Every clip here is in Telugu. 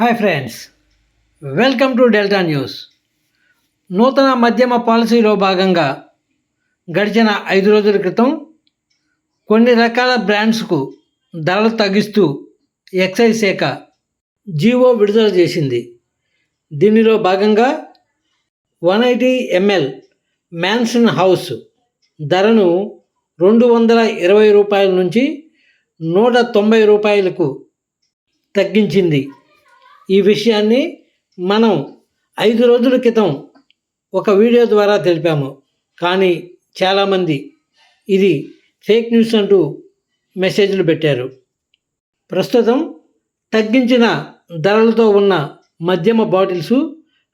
Hi friends welcome to delta news. నూతన మధ్యమ పాలసీలో భాగంగా గడిచిన ఐదు రోజుల క్రితం కొన్ని రకాల బ్రాండ్స్కు ధరలు తగ్గిస్తూ ఎక్సైజ్ శాఖ జీవో విడుదల చేసింది. దీనిలో భాగంగా one eighty ML mansion house ధరను రెండు వందల ఇరవై రూపాయల నుంచి నూట తొంభై రూపాయలకు తగ్గించింది. ఈ విషయాన్ని మనం ఐదు రోజుల క్రితం ఒక వీడియో ద్వారా తెలిపాము. కానీ చాలామంది ఇది ఫేక్ న్యూస్ అంటూ మెసేజ్లు పెట్టారు. ప్రస్తుతం తగ్గించిన ధరలతో ఉన్న మద్యమ బాటిల్స్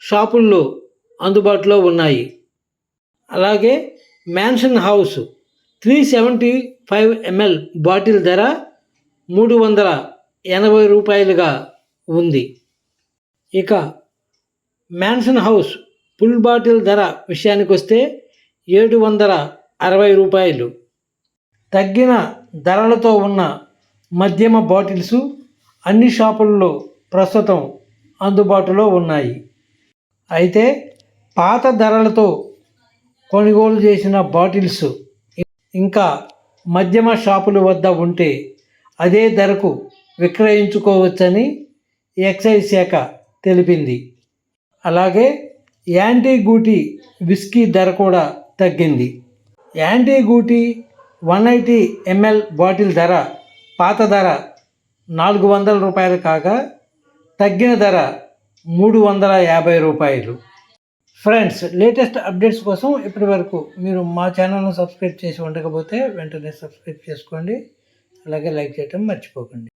షాపుల్లో అందుబాటులో ఉన్నాయి. అలాగే mansion house three seventy five ML bottle ధర మూడు వందల ఎనభై రూపాయలుగా ఉంది. ఇక మ్యాన్సన్ హౌస్ ఫుల్ బాటిల్ ధర విషయానికి వస్తే ఏడు వందల అరవై రూపాయలు. తగ్గిన ధరలతో ఉన్న మధ్యమ బాటిల్స్ అన్ని షాపుల్లో ప్రస్తుతం అందుబాటులో ఉన్నాయి. అయితే పాత ధరలతో కొనుగోలు చేసిన బాటిల్స్ ఇంకా మధ్యమ షాపుల వద్ద ఉంటే అదే ధరకు విక్రయించుకోవచ్చని ఎక్సైజ్ శాఖ తెలిపింది. అలాగే యాంటీ గూటీ విస్కీ ధర కూడా తగ్గింది. Antiquity one eighty ML bottle ధర పాత ధర నాలుగు వందల రూపాయలు కాగా తగ్గిన ధర మూడు వందల యాభై రూపాయలు. ఫ్రెండ్స్ లేటెస్ట్ అప్డేట్స్ కోసం ఇప్పటి వరకు మీరు మా ఛానల్ను సబ్స్క్రైబ్ చేసి ఉండకపోతే వెంటనే సబ్స్క్రైబ్ చేసుకోండి. అలాగే లైక్ చేయటం మర్చిపోకండి.